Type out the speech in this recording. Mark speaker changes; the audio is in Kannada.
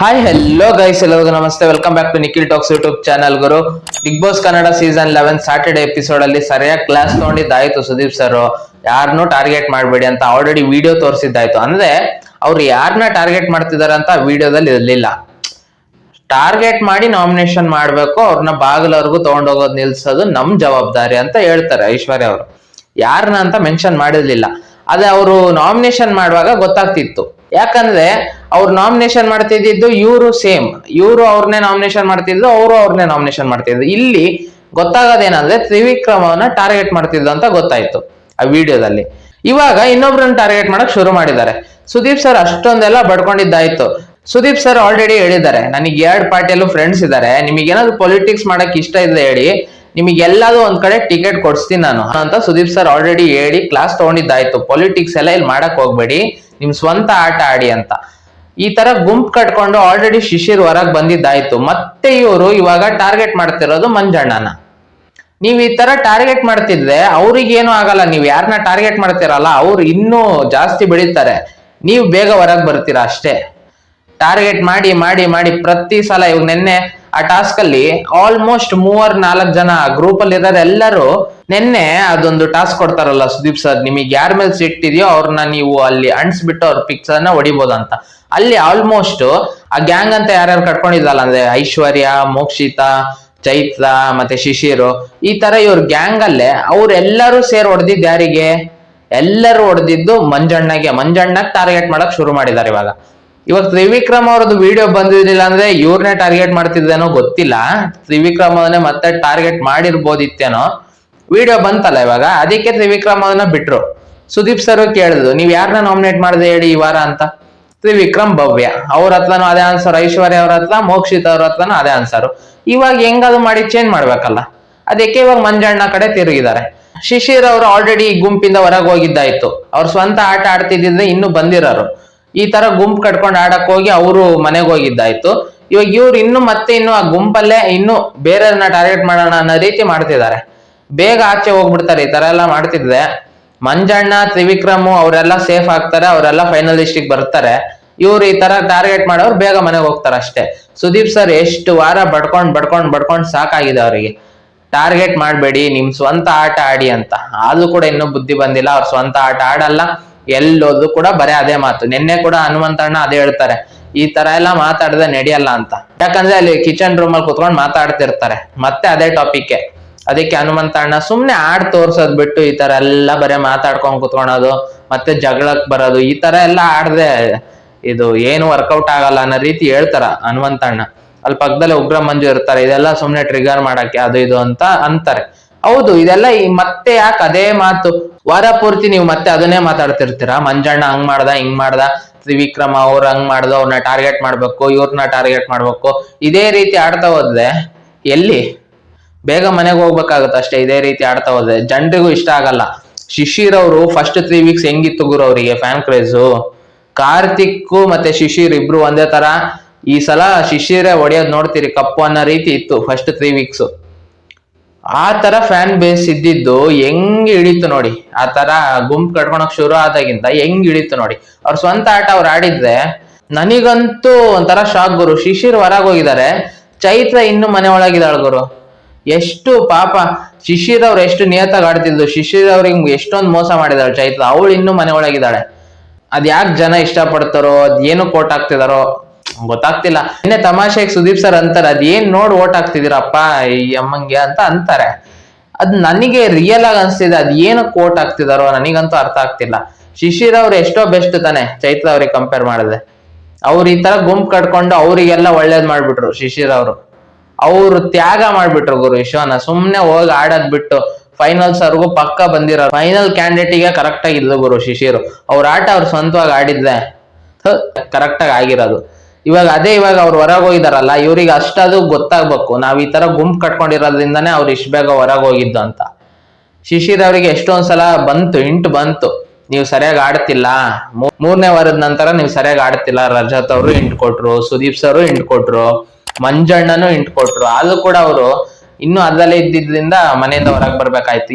Speaker 1: ಹಾಯ್ ಹೆಲ್ಲೋ ಗೈಸ್ ಎಲ್ಲರಿಗೂ ನಮಸ್ತೆ welcome back to Nikhil talks YouTube channel Guru big boss Kannada season eleven Saturday episode ಅಲ್ಲಿ ಸರಿಯಾಗಿ ಕ್ಲಾಸ್ ತಗೊಂಡಿದ್ದಾಯ್ತು ಸುದೀಪ್ ಸರ್ ಯಾರನ್ನೂ ಟಾರ್ಗೆಟ್ ಮಾಡಬೇಡಿ ಅಂತ ಆಲ್ರೆಡಿ ವಿಡಿಯೋ ತೋರಿಸಿದ್ದಾಯ್ತು. ಅಂದ್ರೆ ಅವ್ರು ಯಾರನ್ನ ಟಾರ್ಗೆಟ್ ಮಾಡ್ತಿದ್ದಾರೆ ಅಂತ ವಿಡಿಯೋದಲ್ಲಿ ಇರಲಿಲ್ಲ. ಟಾರ್ಗೆಟ್ ಮಾಡಿ ನಾಮಿನೇಷನ್ ಮಾಡಬೇಕು ಅವ್ರನ್ನ ಬಾಗಿಲವರೆಗೂ ತಗೊಂಡೋಗೋದು ನಿಲ್ಸೋದು ನಮ್ ಜವಾಬ್ದಾರಿ ಅಂತ ಹೇಳ್ತಾರೆ ಐಶ್ವರ್ಯ ಅವರು. ಯಾರನ್ನ ಅಂತ ಮೆನ್ಷನ್ ಮಾಡಿರ್ಲಿಲ್ಲ. ಅದೇ ಅವರು ನಾಮಿನೇಷನ್ ಮಾಡುವಾಗ ಗೊತ್ತಾಗ್ತಿತ್ತು. ಯಾಕಂದ್ರೆ ಅವ್ರು ನಾಮಿನೇಷನ್ ಮಾಡ್ತಿದ್ದು ಇವರು ಸೇಮ್ ಇವರು ಅವ್ರನ್ನೇ ನಾಮಿನೇಷನ್ ಮಾಡ್ತಿದ್ದು, ಅವರು ಅವ್ರನ್ನೇ ನಾಮಿನೇಷನ್ ಮಾಡ್ತಿದ್ರು ಇಲ್ಲಿ ಗೊತ್ತಾಗೋದೇನಂದ್ರೆ ತ್ರಿವಿಕ್ರಮವನ್ನ ಟಾರ್ಗೆಟ್ ಮಾಡ್ತಿದ್ದು ಅಂತ ಗೊತ್ತಾಯ್ತು ಆ ವಿಡಿಯೋದಲ್ಲಿ. ಇವಾಗ ಇನ್ನೊಬ್ರನ್ನ ಟಾರ್ಗೆಟ್ ಮಾಡಕ್ ಶುರು ಮಾಡಿದ್ದಾರೆ. ಸುದೀಪ್ ಸರ್ ಅಷ್ಟೊಂದೆಲ್ಲ ಬಡ್ಕೊಂಡಿದ್ದಾಯ್ತು. ಸುದೀಪ್ ಸರ್ ಆಲ್ರೆಡಿ ಹೇಳಿದ್ದಾರೆ, ನನಗೆ ಎರಡು ಪಾರ್ಟಿಯಲ್ಲೂ ಫ್ರೆಂಡ್ಸ್ ಇದ್ದಾರೆ ನಿಮಗೆ ಏನಾದ್ರು ಪೊಲಿಟಿಕ್ಸ್ ಮಾಡಕ್ ಇಷ್ಟ ಇದೆ ಹೇಳಿ. ನಿಮಗೆ ಎಲ್ಲಾದ್ರೂ ಒಂದ್ ಕಡೆ ಟಿಕೆಟ್ ಕೊಡಿಸ್ತೀನಿ ನಾನು. ಅಂತ ಸುದೀಪ್ ಸರ್ ಆಲ್ರೆಡಿ ಹೇಳಿ ಕ್ಲಾಸ್ ತಗೊಂಡಿದ್ದಾಯ್ತು. ಪೊಲಿಟಿಕ್ಸ್ ಎಲ್ಲ ಇಲ್ಲಿ ಮಾಡಕ್ ಹೋಗ್ಬೇಡಿ. ನಿಮ್ ಸ್ವಂತ ಆಟ ಆಡಿ ಅಂತ. ಈ ತರ ಗುಂಪು ಕಟ್ಕೊಂಡು ಆಲ್ರೆಡಿ ಶಿಶಿರ್ ಹೊರಗೆ ಬಂದಿದ್ದಾಯ್ತು. ಮತ್ತೆ ಇವರು ಇವಾಗ ಟಾರ್ಗೆಟ್ ಮಾಡ್ತಿರೋದು ಮಂಜಣ್ಣನ. ನೀವು ಈ ತರ ಟಾರ್ಗೆಟ್ ಮಾಡ್ತಿದ್ರೆ ಅವ್ರಿಗೆ ಏನು ಆಗಲ್ಲ. ನೀವು ಯಾರನ್ನ ಟಾರ್ಗೆಟ್ ಮಾಡ್ತೀರಲ್ಲ, ಅವ್ರು ಇನ್ನೂ ಜಾಸ್ತಿ ಬೆಳೀತಾರೆ. ನೀವು ಬೇಗ ಹೊರಗೆ ಬರ್ತೀರಾ ಅಷ್ಟೇ. ಟಾರ್ಗೆಟ್ ಮಾಡಿ ಮಾಡಿ ಮಾಡಿ ಪ್ರತಿ ಸಲ ಇವಾಗ ನಿನ್ನೆ ಆ ಟಾಸ್ಕ್ ಅಲ್ಲಿ ಆಲ್ಮೋಸ್ಟ್ ಮೂವರ್ ನಾಲ್ಕು ಜನ ಗ್ರೂಪ್ ಅಲ್ಲಿ ಎಲ್ಲರೂ ನಿನ್ನೆ ಅದೊಂದು ಟಾಸ್ಕ್ ಕೊಡ್ತಾರಲ್ಲ ಸುದೀಪ್ ಸರ್ ನಿಮಗೆ ಯಾರ ಮೇಲೆ ಸಿಟ್ಟಿದೆಯೋ ಅವ್ರನ್ನ ನೀವು ಅಲ್ಲಿ ಅಣಿಸ್ಬಿಟ್ಟು ಅವ್ರ ಪಿಕ್ಸ್ ಅನ್ನ ಅಂತ. ಅಲ್ಲಿ ಆಲ್ಮೋಸ್ಟ್ ಆ ಗ್ಯಾಂಗ್ ಅಂತ ಯಾರ್ಯಾರು ಕಟ್ಕೊಂಡಿದ್ದಲ್ಲ ಅಂದ್ರೆ ಐಶ್ವರ್ಯ, ಮೋಕ್ಷಿತಾ, ಚೈತ್ರ, ಮತ್ತೆ ಶಿಶಿರು, ಈ ತರ ಇವ್ರ ಗ್ಯಾಂಗ್ ಅಲ್ಲೇ ಅವ್ರೆಲ್ಲರೂ ಸೇರ್ ಹೊಡೆದಿದ್ದು ಯಾರಿಗೆ? ಎಲ್ಲರೂ ಹೊಡೆದಿದ್ದು ಮಂಜಣ್ಣಗೆ. ಮಂಜಣ್ಣಗ್ ಟಾರ್ಗೆಟ್ ಮಾಡಕ್ ಶುರು ಮಾಡಿದ್ದಾರೆ ಇವಾಗ. ಇವಾಗ ತ್ರಿವಿಕ್ರಮ್ ಅವ್ರದ್ದು ವಿಡಿಯೋ ಬಂದಿರಲಿಲ್ಲ ಅಂದ್ರೆ ಇವ್ರನ್ನೇ ಟಾರ್ಗೆಟ್ ಮಾಡ್ತಿದ್ದೇನೋ ಗೊತ್ತಿಲ್ಲ. ತ್ರಿವಿಕ್ರಮ್ ಅವನೇ ಮತ್ತೆ ಟಾರ್ಗೆಟ್ ಮಾಡಿರ್ಬೋದಿತ್ತೇನೋ. ವಿಡಿಯೋ ಬಂತಲ್ಲ ಇವಾಗ? ಅದಕ್ಕೆ ತ್ರಿವಿಕ್ರಮ್ ಅವನ್ನ ಬಿಟ್ರು. ಸುದೀಪ್ ಸರ್ ಕೇಳಿದ್ರು, ನೀವ್ ಯಾರನ್ನ ನಾಮಿನೇಟ್ ಮಾಡಿದೆ ಹೇಳಿ ಈ ವಾರ ಅಂತ? ತ್ರಿವಿಕ್ರಮ್ ಭವ್ಯ. ಅವ್ರ ಹತ್ರನೂ ಅದೇ ಆನ್ಸರ್ ಐಶ್ವರ್ಯ ಅವ್ರ ಹತ್ರ ಮೋಕ್ಷಿತ್ ಅವ್ರ ಹತ್ರನೂ ಅದೇ ಆನ್ಸರ್ ಇವಾಗ ಹೆಂಗದು ಮಾಡಿ ಚೇಂಜ್ ಮಾಡ್ಬೇಕಲ್ಲ. ಅದಕ್ಕೆ ಇವಾಗ ಮಂಜಣ್ಣ ಕಡೆ ತಿರುಗಿದ್ದಾರೆ. ಶಿಶಿರ್ ಅವರು ಆಲ್ರೆಡಿ ಗುಂಪಿಂದ ಹೊರಗೆ ಹೋಗಿದ್ದಾಯ್ತು. ಅವ್ರ ಸ್ವಂತ ಆಟ ಆಡ್ತಿದ್ದಿದ್ರೆ ಇನ್ನು ಬಂದಿರೋರು. ಈ ತರ ಗುಂಪು ಕಟ್ಕೊಂಡು ಆಡಕ್ ಹೋಗಿ ಅವರು ಮನೆಗೆ ಹೋಗಿದ್ದಾಯ್ತು. ಇವಾಗ ಇವ್ರು ಇನ್ನು ಮತ್ತೆ ಇನ್ನು ಆ ಗುಂಪಲ್ಲೇ ಇನ್ನು ಬೇರೆಯವ್ರನ್ನ ಟಾರ್ಗೆಟ್ ಮಾಡೋಣ ಅನ್ನೋ ರೀತಿ ಮಾಡ್ತಿದ್ದಾರೆ. ಬೇಗ ಆಚೆ ಹೋಗ್ಬಿಡ್ತಾರೆ ಈ ತರ ಎಲ್ಲ ಮಾಡ್ತಿದ್ದೆ ಮಂಜಣ್ಣ, ತ್ರಿವಿಕ್ರಮ್ ಅವರೆಲ್ಲ ಸೇಫ್ ಆಗ್ತಾರೆ, ಅವರೆಲ್ಲ ಫೈನಲ್ ಲಿಸ್ಟಿಗೆ ಬರ್ತಾರೆ. ಇವ್ರು ಈ ತರ ಟಾರ್ಗೆಟ್ ಮಾಡೋರು ಬೇಗ ಮನೆಗೆ ಹೋಗ್ತಾರೆ ಅಷ್ಟೇ. ಸುದೀಪ್ ಸರ್ ಎಷ್ಟು ವಾರ ಬಡ್ಕೊಂಡ್ ಬಡ್ಕೊಂಡ್ ಬಡ್ಕೊಂಡ್ ಸಾಕಾಗಿದೆ ಅವರಿಗೆ. ಟಾರ್ಗೆಟ್ ಮಾಡಬೇಡಿ, ನಿಮ್ ಸ್ವಂತ ಆಟ ಆಡಿ ಅಂತ. ಆದ್ರೂ ಕೂಡ ಇನ್ನೂ ಬುದ್ಧಿ ಬಂದಿಲ್ಲ, ಅವ್ರ ಸ್ವಂತ ಆಟ ಆಡಲ್ಲ. ಎಲ್ಲೋದು ಕೂಡ ಬರೇ ಅದೇ ಮಾತು. ನಿನ್ನೆ ಕೂಡ ಹನುಮಂತಣ್ಣ ಅದೇ ಹೇಳ್ತಾರೆ. ಈ ತರ ಎಲ್ಲ ಮಾತಾಡದೆ ನಡೆಯಲ್ಲ ಅಂತ. ಯಾಕಂದ್ರೆ ಅಲ್ಲಿ ಕಿಚನ್ ರೂಮ್ ಅಲ್ಲಿ ಕುತ್ಕೊಂಡು ಮಾತಾಡ್ತಿರ್ತಾರೆ. ಮತ್ತೆ ಅದೇ ಟಾಪಿಕ್ ಅದಕ್ಕೆ ಹನುಮಂತಣ್ಣ ಸುಮ್ನೆ ಆಡ್ ತೋರ್ಸೋದ್ ಬಿಟ್ಟು ಈ ತರ ಎಲ್ಲ ಬರೇ ಮಾತಾಡ್ಕೊಂಡ್ ಕುತ್ಕೊಳೋದು, ಮತ್ತೆ ಜಗಳಕ್ ಬರೋದು, ಈ ತರ ಎಲ್ಲ ಆಡದೆ ಇದು ಏನು ವರ್ಕೌಟ್ ಆಗಲ್ಲ ಅನ್ನೋ ರೀತಿ ಹೇಳ್ತಾರ ಹನುಮಂತಣ್ಣ ಅಲ್ಲಿ ಪಕ್ಕದಲ್ಲಿ ಉಗ್ರ ಮಂಜು ಇರ್ತಾರೆ. ಇದೆಲ್ಲ ಸುಮ್ನೆ ಟ್ರಿಗರ್ ಮಾಡಕ್ಕೆ ಅದು ಇದು ಅಂತ ಅಂತಾರೆ. ಹೌದು, ಇದೆಲ್ಲ ಈ ಮತ್ತೆ ಯಾಕೆ ಅದೇ ಮಾತು? ವಾರ ಪೂರ್ತಿ ನೀವು ಮತ್ತೆ ಅದನ್ನೇ ಮಾತಾಡ್ತಿರ್ತೀರ? ಮಂಜಣ್ಣ ಹಂಗ್ ಮಾಡ್ದ, ಹಿಂಗ್ ಮಾಡ್ದ, ತ್ರಿವಿಕ್ರಮ ಅವ್ರ ಹಂಗ್ ಮಾಡ್ದ ಅವ್ರನ್ನ ಟಾರ್ಗೆಟ್ ಮಾಡ್ಬೇಕು ಇವ್ರನ್ನ ಟಾರ್ಗೆಟ್ ಮಾಡ್ಬೇಕು. ಇದೇ ರೀತಿ ಆಡ್ತಾ ಹೋದ್ರೆ ಎಲ್ಲಿ? ಬೇಗ ಮನೆಗೆ ಹೋಗ್ಬೇಕಾಗುತ್ತೆ ಅಷ್ಟೇ, ಇದೇ ರೀತಿ ಆಡ್ತಾ ಹೋದ್ರೆ. ಜನರಿಗೂ ಇಷ್ಟ ಆಗಲ್ಲ. ಶಿಶಿರ್ ಅವರು ಫಸ್ಟ್ ತ್ರೀ ವೀಕ್ಸ್ ಹೆಂಗಿತ್ತು ಗುರು ಅವರಿಗೆ ಫ್ಯಾನ್ ಕ್ರೇಜು ಕಾರ್ತಿಕ್ ಮತ್ತೆ ಶಿಶಿರ್ ಇಬ್ರು ಒಂದೇ ತರ. ಈ ಸಲ ಶಿಶಿರೇ ಹೊಡೆಯೋದು ನೋಡ್ತೀರಿ, ಕಪ್ಪು ಅನ್ನೋ ರೀತಿ ಇತ್ತು ಫಸ್ಟ್ ತ್ರೀ ವೀಕ್ಸ್ ಆ ತರ ಫ್ಯಾನ್ ಬೇಸ್ ಇದ್ದಿದ್ದು ಹೆಂಗ್ ಇಳಿತು ನೋಡಿ. ಆ ತರ ಗುಂಪು ಕಟ್ಕೊಳಕ್ ಶುರು ಆದಾಗಿಂದ ಹೆಂಗ್ ಇಳಿತು ನೋಡಿ. ಅವ್ರ ಸ್ವಂತ ಆಟ ಅವ್ರು ಆಡಿದ್ರೆ ನನಗಂತೂ ಒಂಥರ ಶಾಕ್ ಗುರು. ಶಿಶಿರ್ ಹೋಗಿದ್ದಾರೆ ಚೈತ್ರ ಇನ್ನು ಮನೆ ಒಳಗಿದಾಳ್ ಗುರು. ಎಷ್ಟು ಪಾಪ. ಶಿಶಿರ್ ಅವ್ರು ಎಷ್ಟು ನಿಯತಾಗ ಆಡ್ತಿದ್ಲು. ಶಿಶಿರ್ ಅವ್ರಿಗೆ ಎಷ್ಟೊಂದು ಮೋಸ ಮಾಡಿದಾಳೆ ಚೈತ್ರ. ಅವಳು ಇನ್ನು ಮನೆ ಒಳಗಿದ್ದಾಳೆ. ಅದ್ ಯಾಕೆ ಜನ ಇಷ್ಟಪಡ್ತಾರೋ, ಅದ್ ಏನು ಕೋಟ್ ಹಾಕ್ತಿದಾರೋ. ಗೊತ್ತಾಗ್ತಿಲ್ಲ. ಇನ್ನೇ ತಮಾಷೆಗೆ ಸುದೀಪ್ ಸರ್ ಅಂತಾರೆ, ಅದೇನ್ ನೋಡ್ ಓಟ್ ಹಾಕ್ತಿದ್ದೀರಪ್ಪ ಈ ಅಮ್ಮಂಗೆ ಅಂತ ಅಂತಾರೆ. ಅದ್ ನನಗೆ ರಿಯಲ್ ಆಗಿ ಅನ್ಸ್ತಿದೆ, ಅದ್ ಏನಕ್ಕೆ ಕೋಟ್ ಹಾಕ್ತಿದಾರೋ ನನಗಂತೂ ಅರ್ಥ ಆಗ್ತಿಲ್ಲ. ಶಿಶಿರ್ ಅವ್ರು ಎಷ್ಟೋ ಬೆಸ್ಟ್ ತಾನೆ, ಚೈತ್ರ ಅವ್ರಿಗೆ ಕಂಪೇರ್ ಮಾಡಿದ್ರೆ. ಅವ್ರು ಈ ತರ ಗುಂಪು ಕಟ್ಕೊಂಡು ಅವರಿಗೆಲ್ಲ ಒಳ್ಳೇದ್ ಮಾಡ್ಬಿಟ್ರು ಶಿಶಿರ್ ಅವರು. ಅವ್ರು ತ್ಯಾಗ ಮಾಡ್ಬಿಟ್ರು ಗುರು ವಿಶ್ವನ, ಸುಮ್ನೆ ಹೋಗಿ ಆಡೋದ್ ಬಿಟ್ಟು ಫೈನಲ್ಸ್ ಅವ್ರಿಗೂ ಪಕ್ಕ ಬಂದಿರೋ ಫೈನಲ್ ಕ್ಯಾಂಡಿಡೇಟಿಗೆ ಕರೆಕ್ಟ್ ಆಗಿದ್ಲು ಗುರು ಶಿಶಿರು. ಅವ್ರ ಆಟ ಅವ್ರು ಸ್ವಂತವಾಗಿ ಆಡಿದ್ರೆ ಕರೆಕ್ಟ್ ಆಗಿ ಆಗಿರೋದು. ಇವಾಗ ಅದೇ ಇವಾಗ ಅವ್ರು ಹೊರಗೆ ಹೋಗಿದಾರಲ್ಲ, ಇವ್ರಿಗೆ ಅಷ್ಟದು ಗೊತ್ತಾಗ್ಬೇಕು. ನಾವ್ ಈ ತರ ಗುಂಪು ಕಟ್ಕೊಂಡಿರೋದ್ರಿಂದಾನೇ ಅವ್ರು ಇಷ್ಟ ಬೇಗ ಹೊರಗೆ ಹೋಗಿದ್ದು ಅಂತ. ಶಿಶಿರ್ ಅವರಿಗೆ ಎಷ್ಟೊಂದ್ ಸಲ ಬಂತು, ಇಂಟು ಬಂತು. ನೀವು ಸರಿಯಾಗಿ ಆಡ್ತಿಲ್ಲ. ಮೂರನೇ ವಾರದ ನಂತರ ನೀವು ಸರಿಯಾಗಿ ಆಡ್ತಿಲ್ಲ. ರಜತ್ ಅವರು ಇಂಟ್ ಕೊಟ್ರು, ಸುದೀಪ್ ಸರ್ ಇಂಟ್ ಕೊಟ್ರು, ಮಂಜಣ್ಣನು ಇಂಟ್ ಕೊಟ್ರು. ಆದ್ರೂ ಕೂಡ ಅವರು ಇನ್ನು ಅದಲ್ಲೇ ಇದ್ದಿದ್ರಿಂದ ಮನೆಯಿಂದ ಹೊರಗೆ ಬರ್ಬೇಕಾಯ್ತು.